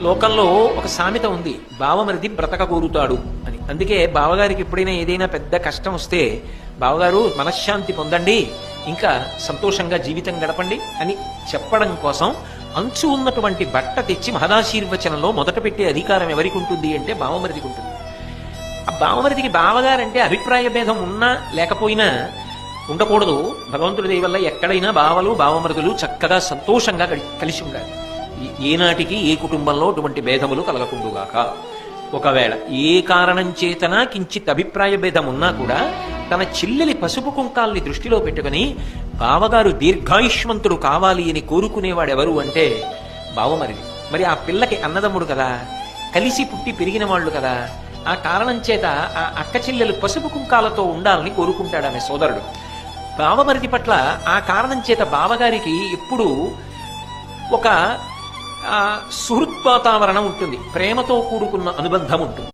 లోకంలో ఒక సామెత ఉంది బావమరిది బ్రతక కోరుతాడు అని. అందుకే బావగారికి ఎప్పుడైనా ఏదైనా పెద్ద కష్టం వస్తే బావగారు మనశ్శాంతి పొందండి ఇంకా సంతోషంగా జీవితం గడపండి అని చెప్పడం కోసం అంచు ఉన్నటువంటి బట్ట తెచ్చి మహదాశీర్వచనంలో మొదట పెట్టే అధికారం ఎవరికి ఉంటుంది అంటే బావమరిదికి ఉంటుంది. ఆ బావమరిదికి బావగారంటే అభిప్రాయ భేదం ఉన్నా లేకపోయినా ఉండకూడదు. భగవంతుడి దయ వల్ల ఎక్కడైనా బావలు బావమరుదులు చక్కగా సంతోషంగా కలిసి ఉండాలి. ఏనాటికి ఏ కుటుంబంలో అటువంటి భేదములు కలగకుండుగాక. ఒకవేళ ఏ కారణం చేతన కించిత్ అభిప్రాయ భేదం ఉన్నా కూడా తన చెల్లెలి పసుపు కుంకాల్ని దృష్టిలో పెట్టుకుని బావగారు దీర్ఘాయుష్మంతుడు కావాలి అని కోరుకునేవాడు ఎవరు అంటే బావమరిది. మరి ఆ పిల్లకి అన్నదమ్ముడు కదా కలిసి పుట్టి పెరిగిన వాళ్ళు కదా ఆ కారణం చేత ఆ అక్క చెల్లెలు పసుపు కుంకాలతో ఉండాలని కోరుకుంటాడు ఆమె సోదరుడు. బావమరిది పట్ల ఆ కారణం చేత బావగారికి ఎప్పుడూ ఒక సుహృత్ వాతావరణం ఉంటుంది. ప్రేమతో కూడుకున్న అనుబంధం ఉంటుంది.